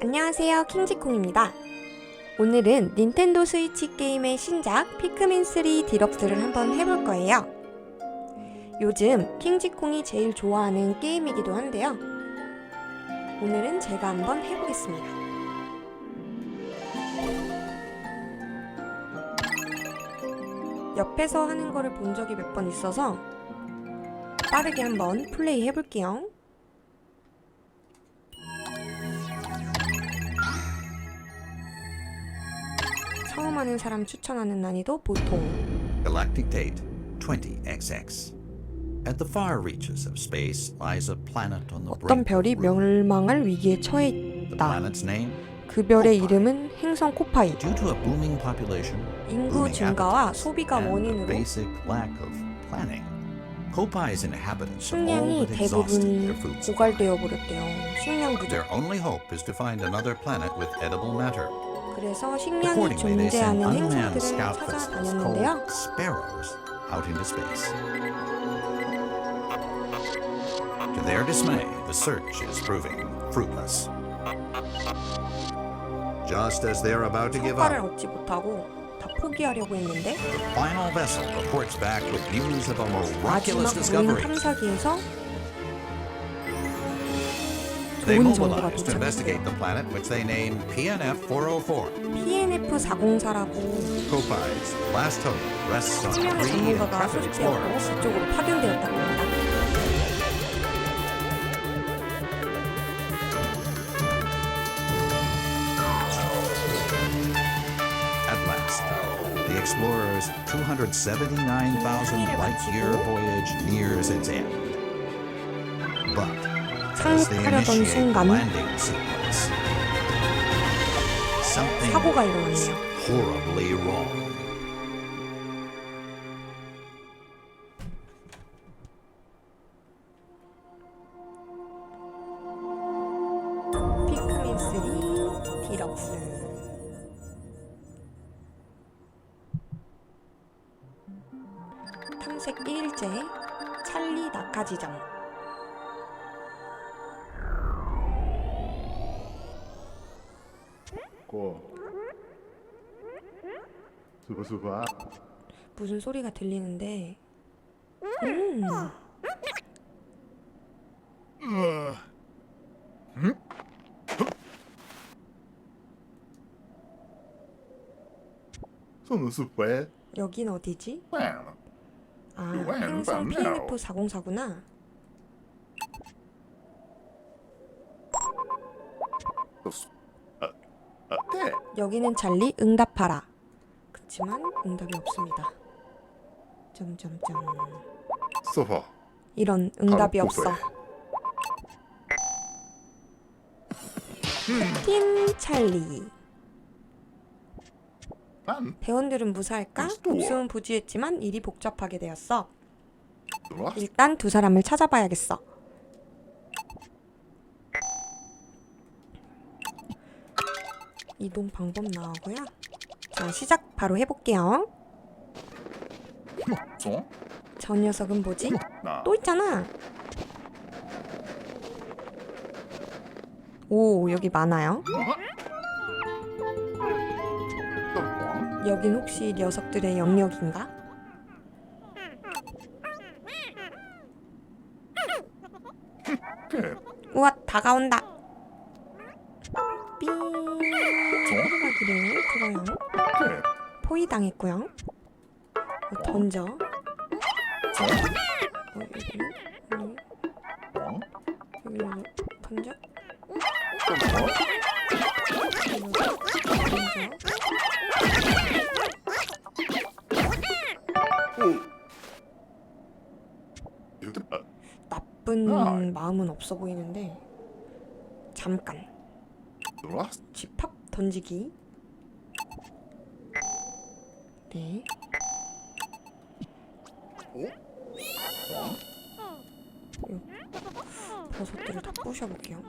안녕하세요. 킹지콩입니다. 오늘은 닌텐도 스위치 게임의 신작 피크민3 디럭스를 한번 해볼 거예요. 요즘 킹지콩이 제일 좋아하는 게임이기도 한데요. 오늘은 제가 한번 해보겠습니다. 옆에서 하는 거를 본 적이 몇 번 있어서 빠르게 한번 플레이 해볼게요 처음 하는 사람 추천하는 난이도 보통 Galactic date 20XX. At the far reaches of space lies a planet on the 어떤 별이. 멸망할 위기에 처해 있다. 그 별의 이름은 행성 코파이. 인구 증가와 소비가 원인으로 식량이 대부분. 고갈되어 버렸대요. 식량 부족. Their only hope is to find another planet with edible matter. 그래서 식량이 Accordingly, they send 존재하는 unmanned 행성들을 scout vessels 찾아다녔는데요. called sparrows out into space. To their dismay, the search is proving fruitless. Just as they're about to give 성과를 up, 얻지 못하고 다 포기하려고 했는데 the final vessel reports back with news of a 마지막 miraculous 무인 discovery. 탐사기에서 They 좋은 정보가 mobilize to investigate 도착했대요. the planet, which they name PNF 404. PNF 404라고 Kopai's last hope rests on 식량의 three 전문가가 intrepid 소집되었고 explorers. 그쪽으로 파견되었다고 합니다. At last, the explorer's 279,000 light year voyage nears its end. But as they 착륙하려던 순간 사고가 일어났네요. 고. 수고수고 무슨 소리가 들리는데? 음. 손은 여긴 어디지? 아 항상 PNF 404구나. 여기는 찰리 응답하라. 그렇지만 응답이 없습니다. 점점점. 소파. 이런 응답이 없어. 틴 찰리. 대원들은 무사할까? 복수는 부지했지만 일이 복잡하게 되었어. 일단 두 사람을 찾아봐야겠어. 이동 방법 나오고요. 자, 시작 바로 해볼게요. 힘저 녀석은 뭐지? 또 있잖아. 오, 여기 많아요. 여긴 혹시 녀석들의 영역인가? 우와, 다가온다. 네, 그래 좋아요. 포위 당했고요. 어, 던져. 어, 여기, 여기. 여기는 던져. 나쁜 마음은 없어 보이는데 잠깐. 집합 던지기. 네. 哦，黄， 버섯들을 다 부셔볼게요.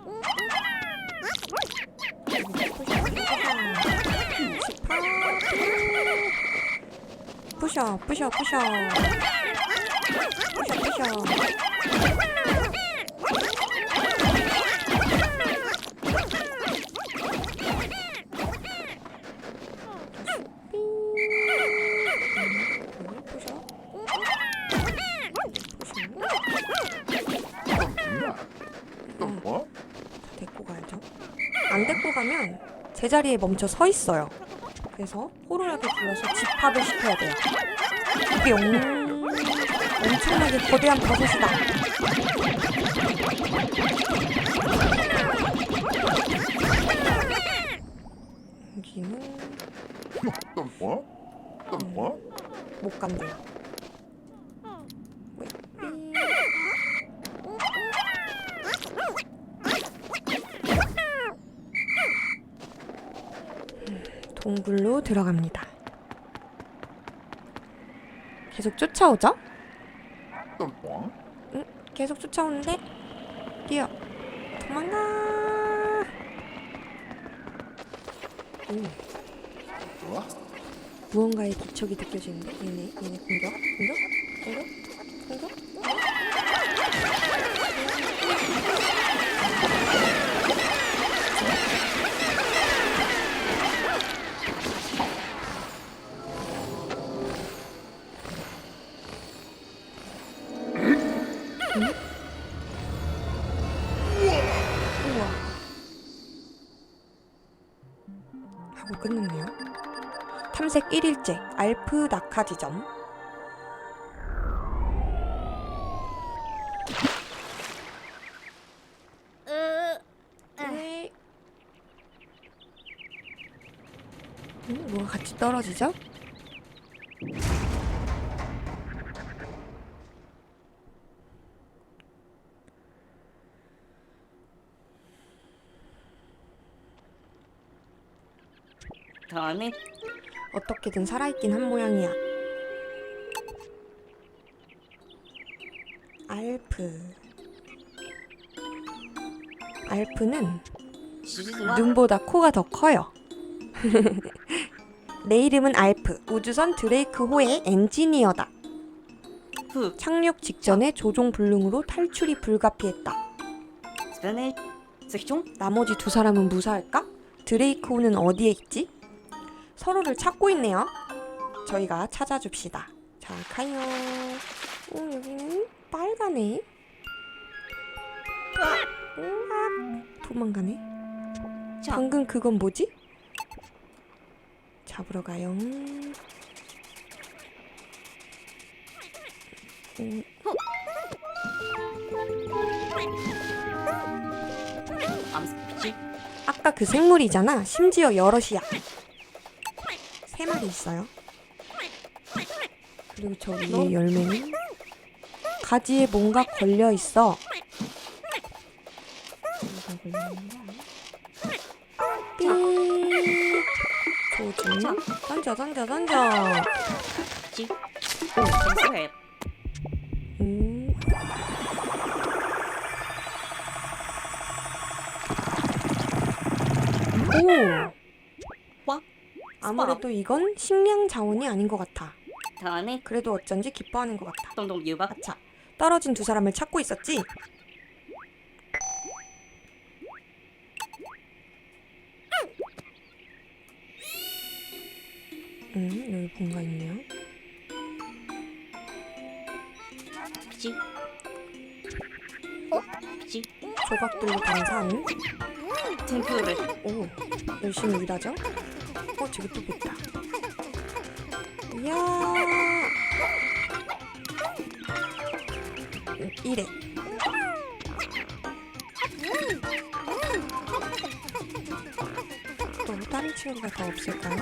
부셔, 부셔, 부셔, 부셔, 부셔. 가면 제자리에 멈춰 서 있어요. 그래서 호루라기 불러서 집합을 시켜야 돼요. 이게 영... 엄청나게 거대한 버섯이다. 여기는 또 뭐? 또 뭐? 못 간대요. 왜? 삐. 음, 동굴로 들어갑니다. 계속 쫓아오죠? 또 뭐? 계속 쫓아오는데 뛰어 도망가. 오, 좋아? 무언가의 기척이 느껴지는데 얘네 얘네 공격 공격 공격 공격 탐색 1일째 알프 낙하 지점 네. 음, 뭐가 같이 떨어지죠? 다음에 어떻게든 살아있긴 한 모양이야. 알프. 알프는 눈보다 코가 더 커요. 내 이름은 알프. 우주선 드레이크 호의 엔지니어다. 후 착륙 직전에 조종 불능으로 탈출이 불가피했다. 나머지 두 사람은 무사할까? 드레이크 호는 어디에 있지? 서로를 찾고 있네요. 저희가 찾아줍시다. 자, 가요. 오, 여기는. 으악, 도망가네. 자 방금 그건 뭐지? 잡으러 가요. 음, 아까 그 생물이잖아. 심지어 여럿이야. 세 마리 있어요. 그리고 저 위에 열매는 가지에 뭔가 걸려 있어. 조준. 던져, 던져, 던져. 음. 오. 와 아무래도 이건 식량 자원이 아닌 것 같아. 다음에 그래도 어쩐지 기뻐하는 것 같아. 동동 유박 아차. 떨어진 두 사람을 찾고 있었지? 음, 여기 뭔가 있네요. 피치 피치 조각들로 된 산. 템플을 오, 열심히 일하죠? 어, 저기 또 있다. 이야. 음, 이래. 또 다른 친구가 더 없을까요?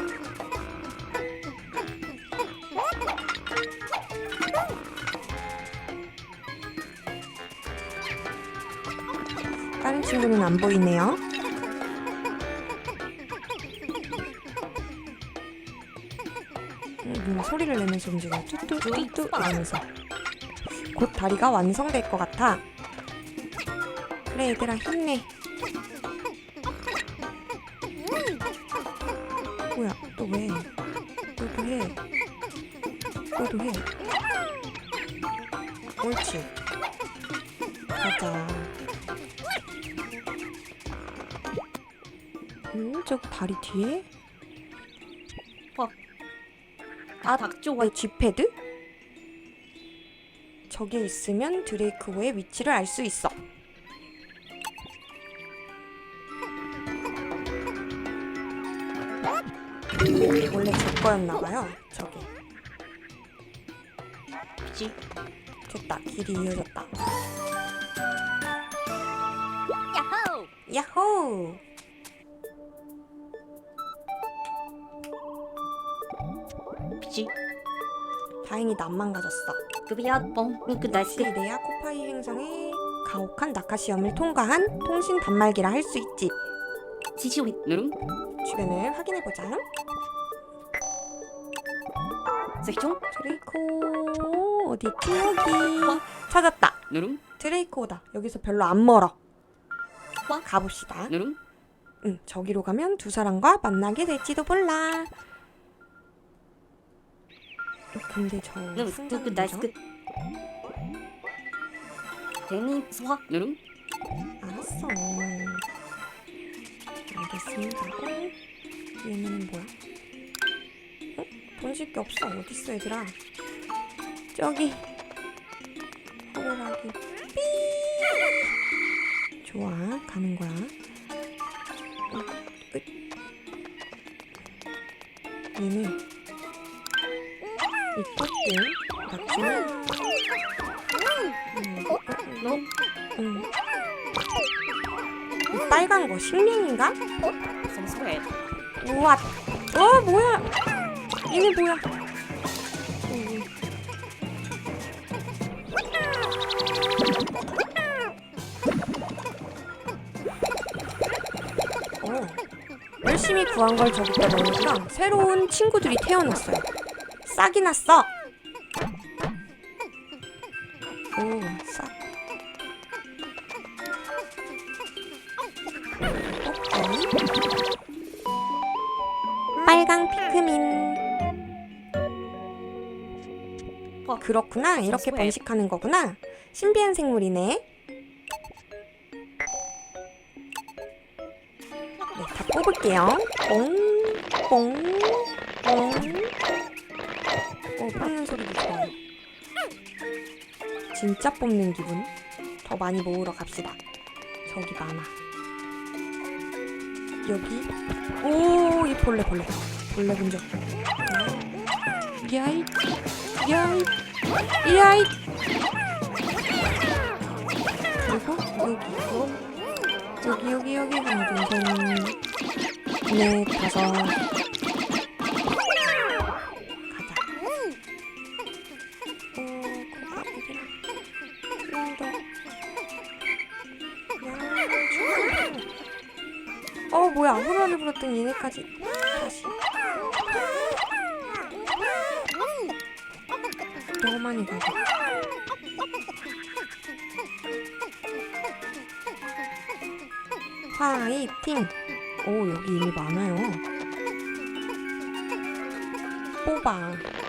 다른 친구는 안 보이네요. 음, 소리를 내면서 움직여 뚜뚜뚜뚜 이러면서 곧 다리가 완성될 것 같아. 그래 얘들아 힘내. 뭐야 또 왜? 너도 해. 너도 해. 옳지. 가자. 음 저기 다리 뒤에 아 닥조가 G패드? 그 저게 있으면 드레이크호의 위치를 알 수 있어. 원래 저 거였나봐요 저게. 그지? 됐다, 길이 이어졌다. 야호! 야호! 그치? 다행히 안 망가졌어. 급이야 뻥 잉크 나이스 시리데아 코파이 행성의 가혹한 낙하 시험을 통과한 통신 단말기라 할 수 있지. 지시오리 누룽 주변을 확인해보자. 세종 드레이코 어디 있지 여기 찾았다. 누룽 드레이코다. 여기서 별로 안 멀어. 와. 가봅시다. 누룽 응, 저기로 가면 두 사람과 만나게 될지도 몰라. 근데 저 누룽 상자는 그 나이스 뭐죠? 데니 소화 누룽 알았어. 알겠습니다. 어? 얘는 뭐야? 어? 던질 게 없어. 어딨어, 얘들아? 저기. 호루라기. 삐! 좋아, 가는 거야. 어, 으. 얘는 너 음. 이 빨간 거 식량인가? 성소해 우와, 어 뭐야? 얘네 뭐야? 음. 어, 열심히 구한 걸 저기다 넣으니까 새로운 친구들이 태어났어요. 싹이 났어. 오, 싹. 어, 빨강 피크민. 어, 그렇구나. 이렇게. 번식하는 거구나. 신비한 생물이네. 네, 다 뽑을게요. 뽕, 뽕, 뽕. 어, 뽑는 소리도 좋아요. 진짜 뽑는 기분. 더 많이 모으러 갑시다. 저기 많아. 여기. 오, 이 벌레, 벌레. 벌레 분적. 야이, 야이, 야이. 그리고 여기, 여기, 여기, 여기 하나, 둘, 셋, 넷, 다섯. 얘네까지 다시. 너무 많이 가자. 화이팅! 오, 여기 이미 많아요. 뽑아.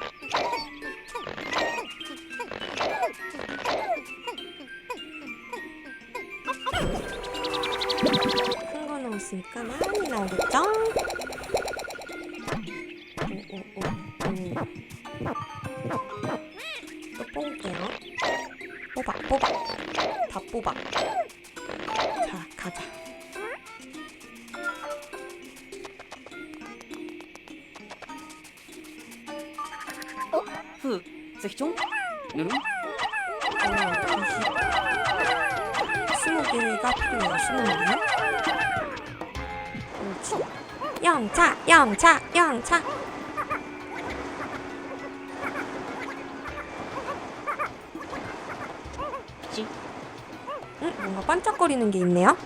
자, 가자. 후 세종 누룽 스무 개가 필요해요. 스무 개. 영차, 영차, 영차. 반짝거리는 게 있네요.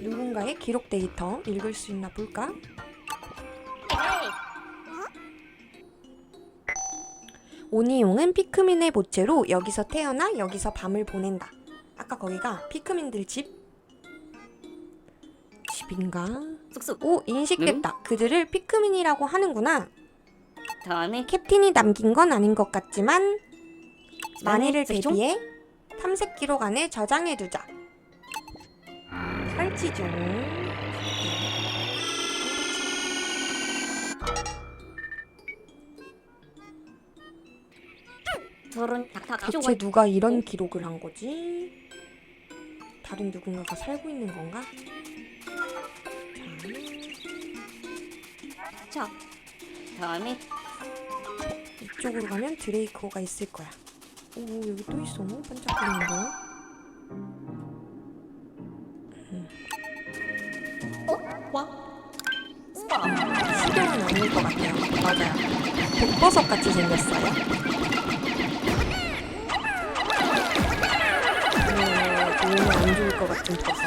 누군가의 기록 데이터 읽을 수 있나 볼까? 오니용은 피크민의 모체로 여기서 태어나 여기서 밤을 보낸다. 아까 거기가 피크민들 집? 집인가? 쑥쑥 오, 인식됐다. 그들을 피크민이라고 하는구나. 다음에 캡틴이 남긴 건 아닌 것 같지만 만일을? 대비해 탐색 기록 안에 저장해두자. 설치 중. 대체 누가 이런 기록을 한 거지? 다른 누군가가 살고 있는 건가? 자, 자, 다음에 이쪽으로 가면 드레이코가 있을 거야. 오 여기 또 있어. 반짝거리는 거. 와. 스파. 시계는 아닐 것 같아요. 맞아요. 독버섯 같이 생겼어요. 어, 몸에 안 좋을 것 같은 버섯.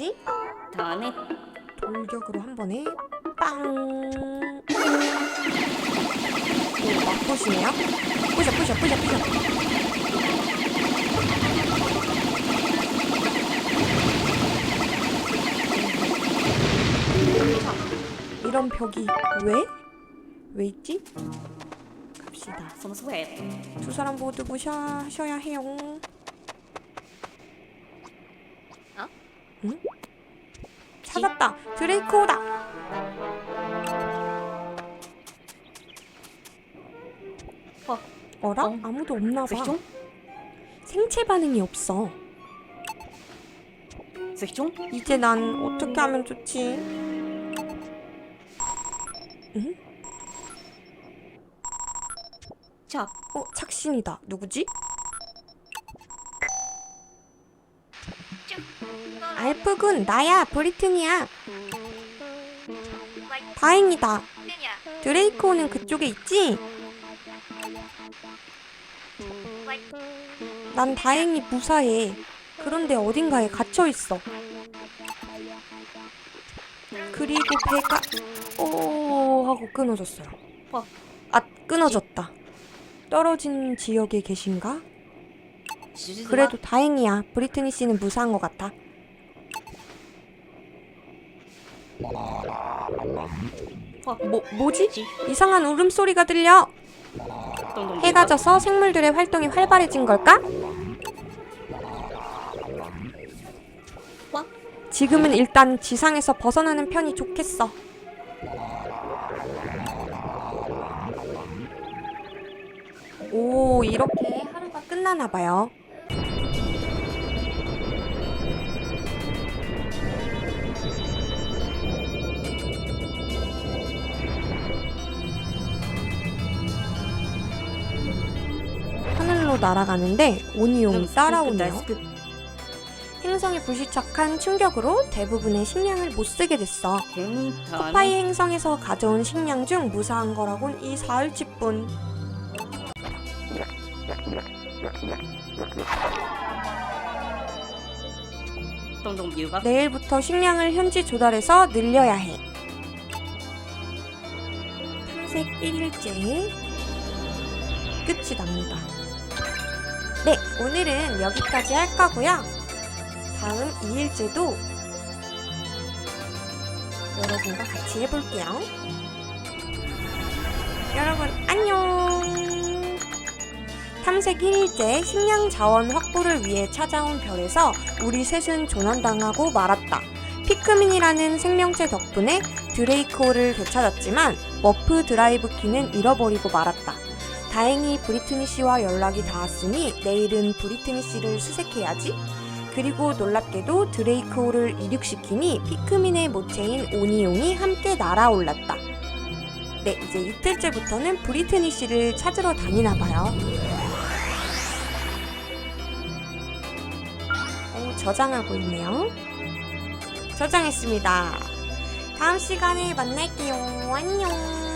뭐지? 다음에 돌격으로 한 번에 빵. 막 보시네요. 부셔 부셔 부셔 부셔. 이런 벽이 왜? 왜 있지? 갑시다. 두 사람 모두 부셔야 해요. 어? 응? 찾았다. 드레이크호다. 어. 어라? 어. 아무도 없나 봐. 스히종? 생체 반응이 없어. 스히종? 이제 난 어떻게 하면 좋지? 응? 착. 어, 착신이다. 누구지? 알프군 나야 브리튼이야. 다행이다. 드레이코는 그쪽에 있지? 난 다행히 무사해. 그런데 어딘가에 갇혀있어. 그리고 배가 오 하고 끊어졌어요. 아 끊어졌다. 떨어진 지역에 계신가? 그래도 다행이야. 브리트니 씨는 무사한 것 같아. 어, 뭐, 뭐지? 이상한 울음소리가 들려. 해가 져서 생물들의 활동이 활발해진 걸까? 뭐? 지금은 일단 지상에서 벗어나는 편이 좋겠어. 오, 이렇게 하루가 끝나나 봐요. 날아가는데 오니옹이 따라오네요. 행성에 불시착한 충격으로 대부분의 식량을 못 쓰게 됐어. 코파이 행성에서 가져온 식량 중 무사한 거라곤 이 사흘치뿐. 내일부터 식량을 현지 조달해서 늘려야 해. 탐색 1일째 끝이 납니다. 네, 오늘은 여기까지 할 거고요. 다음 2일째도 여러분과 같이 해볼게요. 여러분, 안녕! 탐색 1일째 식량 자원 확보를 위해 찾아온 별에서 우리 셋은 조난당하고 말았다. 피크민이라는 생명체 덕분에 드레이코를 되찾았지만 머프 드라이브 키는 잃어버리고 말았다. 다행히 브리트니 씨와 연락이 닿았으니 내일은 브리트니 씨를 수색해야지. 그리고 놀랍게도 드레이코를 이륙시키니 피크민의 모체인 오니용이 함께 날아올랐다. 네, 이제 이틀째부터는 브리트니 씨를 찾으러 다니나 봐요. 어, 저장하고 있네요. 저장했습니다. 다음 시간에 만날게요. 안녕.